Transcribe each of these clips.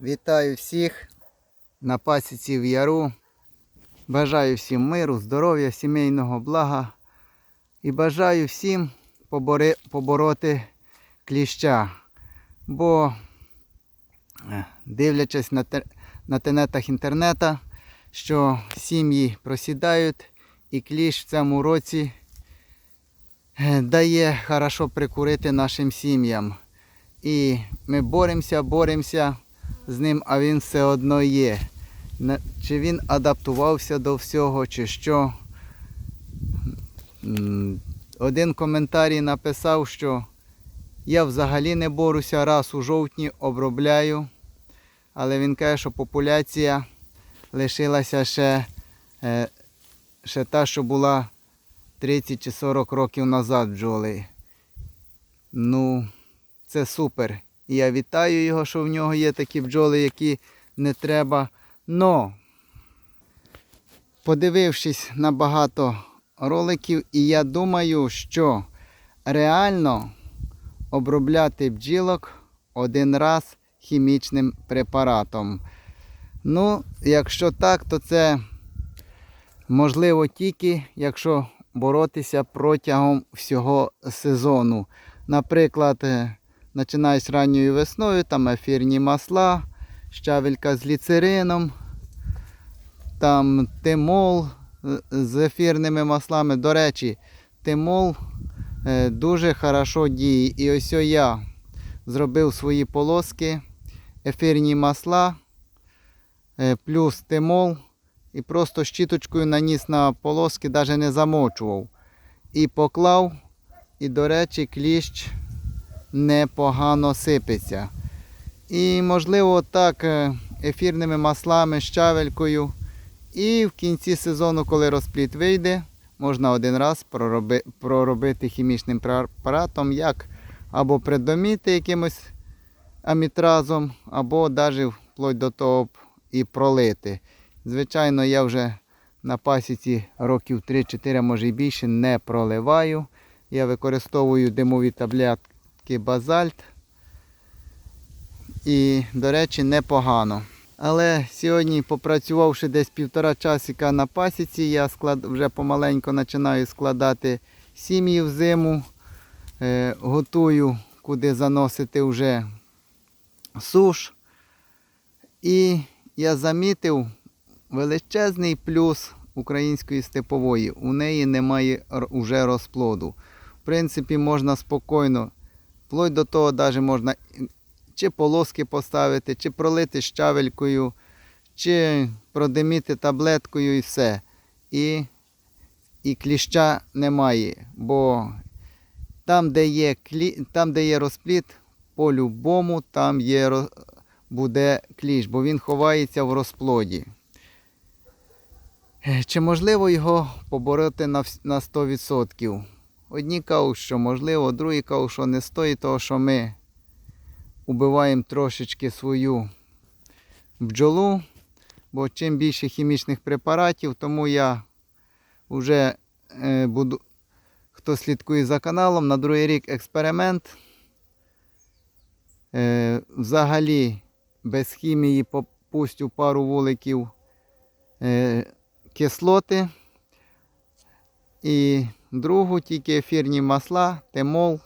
Вітаю всіх на пасіці в яру. Бажаю всім миру, здоров'я, сімейного блага. І бажаю всім побори, побороти кліща. Бо, е, дивлячись на, те- на тенетах інтернета, що сім'ї просідають, і кліщ в цьому році е, дає хорошо прикурити нашим сім'ям. І ми боремося, боремося з ним, а він все одно є. Чи він адаптувався до всього, чи що. Один коментарій написав, що я взагалі не борюся, раз у жовтні обробляю. Але він каже, що популяція лишилася ще, е, ще та, що була 30 чи 40 років назад бджоли. Ну, це супер. І я вітаю його, що в нього є такі бджоли, які не треба. Но, подивившись на багато роликів, і я думаю, що реально обробляти бджілок один раз хімічним препаратом. Ну, якщо так, то це можливо тільки, якщо боротися протягом всього сезону. Наприклад, е, починаєш ранньою весною, там ефірні масла, щавелька з ліцерином, там тимол е, з ефірними маслами. До речі, тимол е, дуже хорошо діє. І ось я зробив свої полоски, ефірні масла, е, плюс тимол. І просто щіточкою наніс на полоски, навіть не замочував. І поклав, і, до речі, кліщ непогано сипеться. І, можливо, так е, ефірними маслами, щавелькою. І в кінці сезону, коли розпліт вийде, можна один раз пророби, проробити хімічним препаратом, як або придоміти якимось амітразом, або навіть вплоть до того і пролити. Звичайно, я вже на пасіці років 3-4, може і більше, не проливаю. Я використовую димові таблетки базальт. І, до речі, непогано. Але сьогодні, попрацювавши десь півтора часика на пасіці, я склад... вже помаленько починаю складати сім'ї в зиму. Е, готую, куди заносити вже суш. І я замітив величезний плюс української степової. У неї немає уже розплоду. В принципі, можна спокійно, вплоть до того, навіть можна чи полоски поставити, чи пролити щавелькою, чи продиміти таблеткою і все. І, і кліща немає. Бо там, де є, клі... там, де є розпліт, по-любому там є, буде кліщ, бо він ховається в розплоді. Чи можливо його побороти на 100%? Одні кажуть, що можливо, другі кажуть, що не стоїть того, що ми убиваємо трошечки свою бджолу, бо чим більше хімічних препаратів, тому я вже е, буду, хто слідкує за каналом, на другий рік експеримент. Е, взагалі без хімії попустю пару вуликів е, кислоти. І другу тільки ефірні масла, темол.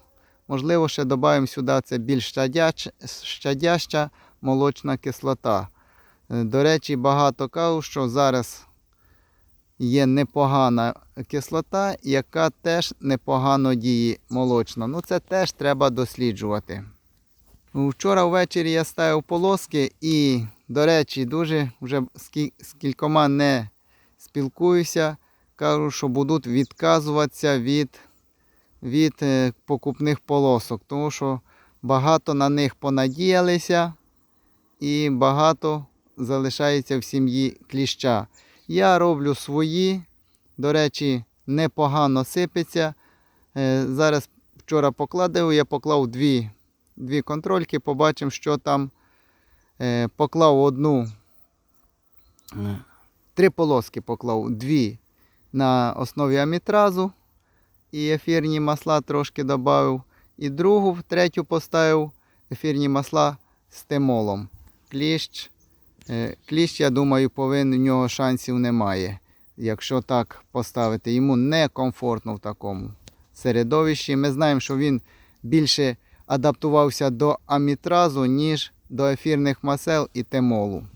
Можливо, ще додаємо сюди це більш щадяч, щадяща молочна кислота. Е, До речі, багато кажуть, що зараз є непогана кислота, яка теж непогано діє молочна. Ну це теж треба досліджувати. Вчора ввечері я ставив полоски і, до речі, дуже вже з кількома не спілкуюся. Кажу, що будуть відказуватися від, від е, покупних полосок, тому що багато на них понадіялися і багато залишається в сім'ї кліща. Я роблю свої, до речі, непогано сипеться. Е, Зараз вчора покладив, я поклав дві, дві контрольки, побачимо, що там. Е, Поклав одну, три полоски поклав, дві на основі амітразу і ефірні масла трошки додав. І другу, третю поставив ефірні масла з темолом. кліщ. Е, Кліщ, я думаю, повинен, в нього шансів немає. Якщо так поставити, йому некомфортно в такому середовищі. Ми знаємо, що він більше адаптувався до амітразу, ніж до ефірних масел і темолу.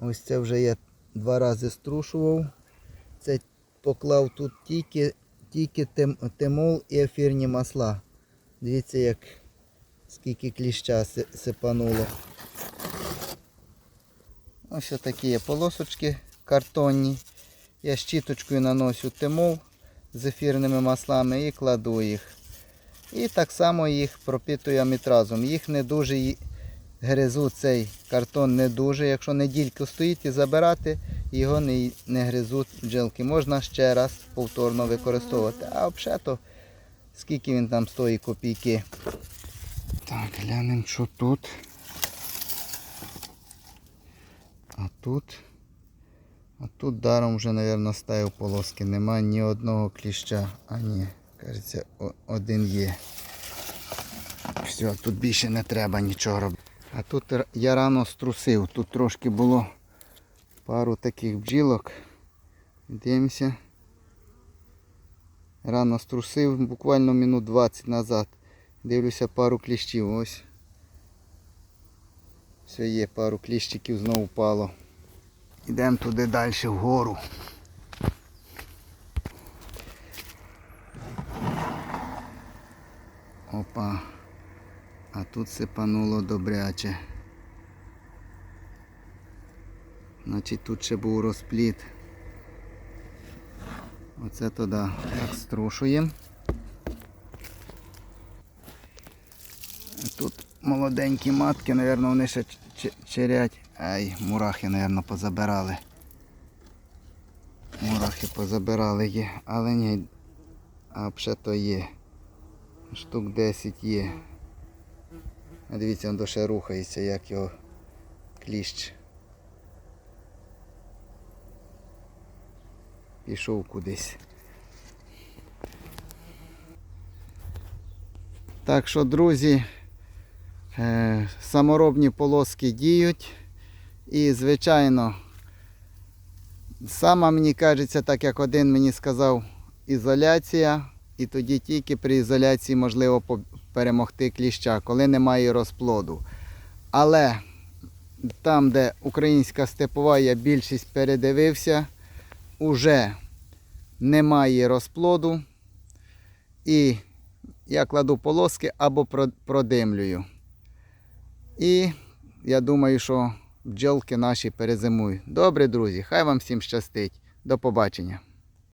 Ось це вже я два рази струшував. Це поклав тут тільки, тільки тем, темол і ефірні масла. Дивіться, як скільки кліща си- сипануло. Ось такі є полосочки картонні. Я щіточкою наношу темол з ефірними маслами і кладу їх. І так само їх пропітую амітразом. Їх не дуже гризу цей картон не дуже. Якщо недільку стоїть і забирати, його не, не гризуть бджілки. Можна ще раз повторно використовувати. А взагалі скільки він там стоїть копійки. Так, глянемо, що тут. А тут. А тут даром вже, мабуть, ставив полоски. Нема ні одного кліща. А ні, кажеться, один є. Все, тут більше не треба нічого робити. А тут я рано струсив. Тут трошки було пару таких бджілок. Дивимося. Рано струсив, буквально минут 20 назад. Дивлюся пару кліщів. Ось. Все є, пару кліщиків знову впало. Йдемо туди далі вгору. Опа. А тут сипануло добряче. Значить тут ще був розпліт. Оце туди так струшуємо. Тут молоденькі матки, мабуть, вони ще черять. Ай, мурахи, мабуть, позабирали. Мурахи позабирали є, але ні. А то є. Штук 10 є. А дивіться, він ще рухається, як його кліщ. Пішов кудись. Так що, друзі, е, саморобні полоски діють. І, звичайно, сама мені кажеться, так як один мені сказав, ізоляція. І тоді тільки при ізоляції можливо перемогти кліща, коли немає розплоду. Але там, де українська степова, я більшість передивився, уже немає розплоду. І я кладу полоски або продимлюю. І я думаю, що бджолки наші перезимують. Добре, друзі, хай вам всім щастить. До побачення.